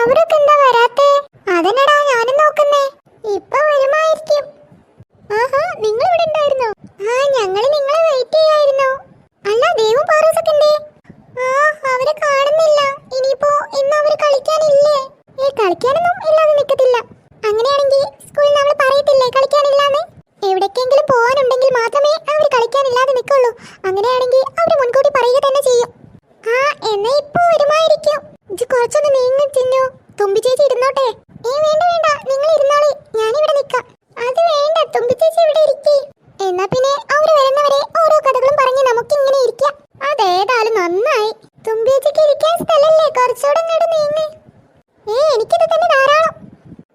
അവരൊക്കെ എന്താ വരാത്തെ? അതന്നെടാ ഞാനും നോക്കുന്നേ. ഇപ്പൊ വരുമായിരിക്കും. ആഹാ നിങ്ങൾ ഇവിടെ ഉണ്ടായിരുന്നോ ആ ഞങ്ങൾ നിങ്ങളെ വെയിറ്റ് ചെയ്യായിരുന്നു. അല്ല ദേവും പാറൂസൊക്കെ ഉണ്ടേ ആ അവരെ കാണുന്നില്ല. ഇനിയിപ്പോ ഇന്ന് അവർ കളിക്കാനില്ലേ? ഏ കളിക്കാനൊന്നും ഇല്ലാതെ നിൽക്കത്തില്ല അങ്ങനെയാണെങ്കിൽ സ്കൂളിൽ നമ്മൾ പറയത്തില്ലേ കളിക്കാനില്ലാന്ന്? എവിടേക്കെങ്കിലും പോകാനുണ്ടെങ്കിൽ മാത്രമേ അവർ കളിക്കാനില്ലാതെ നിൽക്കുള്ളൂ അങ്ങനെയാണെങ്കിൽ അവർ മുൻകൂട്ടി പറയുക തന്നെ ചെയ്യും. ആ എന്നാ ഇപ്പൊ വരുമായിരിക്കും. ഇത് കുറച്ചൊന്ന് നീങ്ങി. ചിന്നു തുമ്പി ചേച്ചി ഇരുന്നോട്ടെ? ഏ വേണ്ട വേണ്ട നിങ്ങൾ ഇരുന്നോളി. ഇവിടെ നിൽക്കാം അത് വേണ്ട തുമ്പി ചേച്ചി ഇവിടെ ഇരിക്കേ. എന്നാ പിന്നെ അവർ വരുന്നവരെ ഓരോ കഥകളും പറഞ്ഞ് നമുക്ക് ഇങ്ങനെ ഇരിക്കാം. അതേതായാലും നന്നായി. തുമ്പി ചേച്ചിക്ക് ഇരിക്കാൻ സ്ഥലല്ലേ? കുറച്ചുകൂടെ ഇങ്ങോട്ട് നീങ്ങി. ഏ എനിക്കിത് തന്നെ ധാരാളം.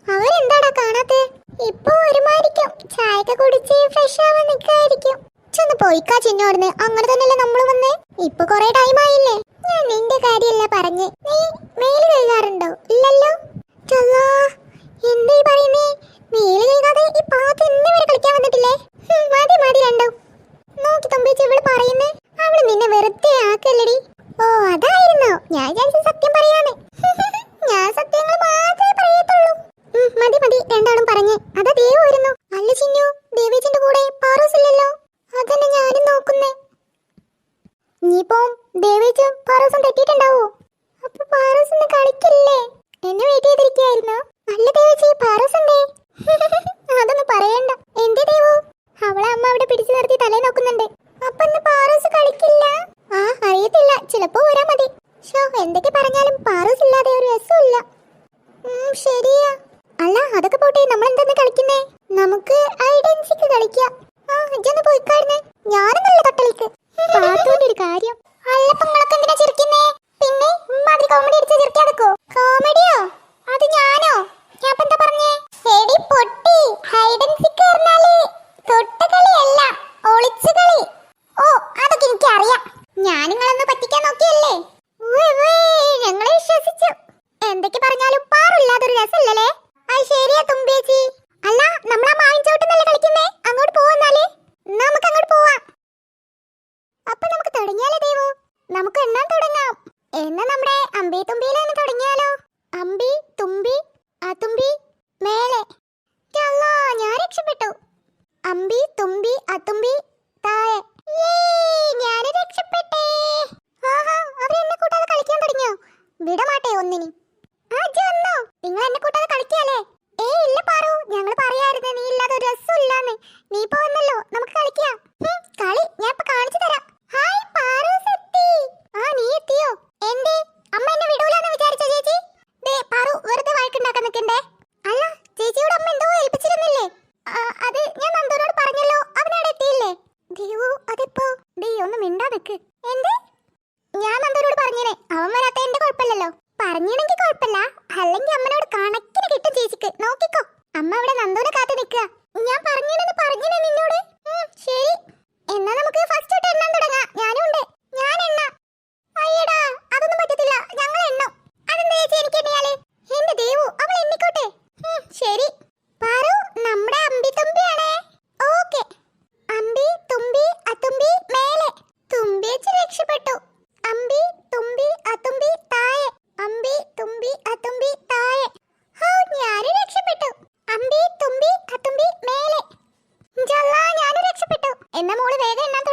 അവരെന്താടാ കാണാത്തെ? ഇപ്പൊ ഒരുമാരിക്കും ചായയൊക്കെ കുടിച്ച് ഫ്രഷ് ആവാൻ നിൽക്കായിരിക്കും ചെന്ന് പോയിക്കാ ചിന്നോടുന്ന് അങ്ങനെ തന്നെയല്ലേ നമ്മൾ വന്നേ? ഇപ്പൊ കൊറേ ടൈം ആയില്ലേ? ഞാൻ നിന്റെ കാര്യല്ല പറഞ്ഞ്. നീ മേൽ കഴുകാറുണ്ടോ ഇല്ലല്ലോ ചൊല്ലാ എന്താ ഈ പറയുന്നേ മേൽ കഴുകാതെ ഈ പാത്ത് ഇന്ന് വരെ കളിക്കാൻ വന്നിട്ടില്ലേ ഹും, മതി മതി രണ്ടോ നോക്കി തമ്പിച്ച് ഇവൾ പറയുന്നേ അവൾ നിന്നെ വെറുതെ ആക്കല്ലടി ഓ അതായിരുന്നോ ഞാൻ വിചാരിച്ച സത്യം പറയാന്ന് ഞാൻ സത്യങ്ങൾ മാത്രമേ പറയത്തുള്ളൂ ഉം, മതി മതി രണ്ടാളും പറഞ്ഞ് അതാ ദേവ് വരുന്നു അല്ല ചിന്നു ദേവേച്ചിന്റെ കൂടെ പാറൂസ് ഇല്ലല്ലോ അതന്നെ ഞാനും നോക്കുന്നേ ഇനിയിപ്പോ ദേവേച്ചും പാറൂസും തെറ്റിയിട്ടുണ്ടാവോ? അപ്പൊ പാറൂസ് കളിക്കില്ലേ? എന്നെ വെയിറ്റ് ചെയ്തിരിക്കുകയായിരുന്നു? അല്ല ദേവേച്ചി പാറൂസ് ഉണ്ടേ അതൊന്നും പറയണ്ട. എന്റെ ദേവു? അവളെ അമ്മ അവിടെ പിടിച്ചു നിർത്തി തലേ നോക്കുന്നുണ്ട്. അപ്പൊ പാറൂസ് കളിക്കില്ല? ആ അറിയത്തില്ല. ചിലപ്പോ വരാ മതി. ഷോ എന്തൊക്കെ പറഞ്ഞാലും പാറസ് ഇല്ലാതെ ഒരു രസമില്ല ശരിയാ. അല്ല അതൊക്കെ പോട്ടെ. നമ്മൾ എന്തെന്ന് കളിക്കുന്നേ? നമുക്ക് ഐഡൻസിക്ക് കളിക്കാം. ആ ഇജ്ജൊന്ന് പോയിക്കാടുന്നേ ഞാനും നല്ല തൊട്ടളിക്ക് പാത്തോന്റെ ഒരു കാര്യം. അല്ലപ്പങ്ങളൊക്കെ എന്തിനാ ചിരിക്കുന്നേ? പിന്നെ ഉമ്മാതിരി കോമഡി അടിച്ച് ചിരിക്കാതെക്കോ കോമഡിയോ അത് ഞാനോ ഞാൻ ഇപ്പൊ എന്താ പറഞ്ഞേ എടി പൊട്ടി ഹൈഡൻസിക്ക് പറഞ്ഞാൽ തൊട്ടുകളിയല്ല ഒളിച്ചു കളി ഓ അതൊക്കെ എനിക്ക് അറിയാം ഞാൻ നിങ്ങളൊന്ന് പറ്റിക്കാൻ നോക്കിയല്ലേ ഉവ്വ് ഉവ്വ്, ഞങ്ങളെ വിശ്വസിച്ചു എന്തൊക്കെ പറഞ്ഞാലും പാറില്ലാതൊരു രസമില്ലല്ലേ അത് ശരിയാ തുമ്പേച്ചി അല്ല നമ്മൾ ആ മാവിൻ ചോട്ടുന്നല്ലേ കളിക്കുന്നേ അങ്ങോട്ട് പോവാന്നാൽ എന്നാ നമുക്ക് അങ്ങോട്ട് പോവാം അപ്പൊ നമുക്ക് തുടങ്ങിയാലോ ദേവു? നമുക്ക് എണ്ണാൻ തുടങ്ങാം. എന്നാ നമ്മുടെ അമ്പി തുമ്പിയിൽ തന്നെ തുടങ്ങിയാലോ? അമ്പി തുമ്പി അതുമ്പി മേലെ. യല്ലാ, ഞാൻ രക്ഷപ്പെട്ടു. അമ്പി തുമ്പി അതുമ്പി താഴെ. ഞാൻ രക്ഷപ്പെട്ടേ. ആഹാ അവരെന്നെ കൂട്ടാതെ കളിക്കാൻ തുടങ്ങിയോ? വിടമാട്ടെ ഒന്നിനി ആ ഇജ്ജ് വന്നോ നിങ്ങൾ എന്നെ കൂട്ടാതെ കളിക്കാലേ ഏ ഇല്ല പാറു ഞങ്ങൾ പറയായിരുന്നു നീ ഇല്ലാതെ ഒരു രസമില്ലാന്ന് നീ ഇപ്പൊ വന്നല്ലോ നമുക്ക് കളിക്കാം ഹും, കളി ഞാൻ ഇപ്പൊ കാണിച്ചു തരാം ഹായ് പാറൂസ് എത്തി ആ നീ എത്തിയോ എന്തേ അമ്മ എന്നെ വിടൂലെന്ന് വിചാരിച്ചോ ചേച്ചി ദേ പാറു വെറുതെ വഴക്കുണ്ടാക്കാൻ നിൽക്കണ്ടേ അല്ല ചേച്ചിയോട് അമ്മ എന്തോ ഏൽപ്പിച്ചിരുന്നില്ലേ ആ, അത് ഞാൻ നന്ദനോട് പറഞ്ഞല്ലോ അവനവിടെ എത്തിയില്ലേ ദൈവോ അതിപ്പോ ദേ ഒന്ന് മിണ്ടാ ഞാൻ അല്ലെങ്കിൽ അമ്മനോട് ചേച്ചിക്ക്. നോക്കിക്കോ. അമ്മ ഞാൻ നിന്നോട്? ശരി. എന്നാ നമുക്ക് ഫസ്റ്റ് എണ്ണാൻ തുടങ്ങാം ഞാനും ഉണ്ട് ഞാൻ എണ്ണ അയ്യടാ അതൊന്നും പറ്റത്തില്ല ഞങ്ങൾ എണ്ണും അതെന്താ ചേച്ചി എനിക്ക് എണ്ണിയാൽ എന്റെ ദേവു അവൾ എണ്ണിക്കോട്ടെ ഉം, ശരി പാറു നമ്മുടെ അമ്പി തുമ്പിയാണേ ഓക്കെ അമ്പി തുമ്പി അതുമ്പി മേലെ തുമ്പിച്ച് രക്ഷപ്പെട്ടു അമ്പി തുമ്പി അതുമ്പി താഴെ അമ്പി തുമ്പി അതുമ്പി താഴെ ഹോ ഞാനും രക്ഷപ്പെട്ടു അമ്പി തുമ്പി അതുമ്പി മേലെ ജല്ലാ ഞാനും രക്ഷപ്പെട്ടു എന്നാ മോൾ വേഗം എണ്ണാൻ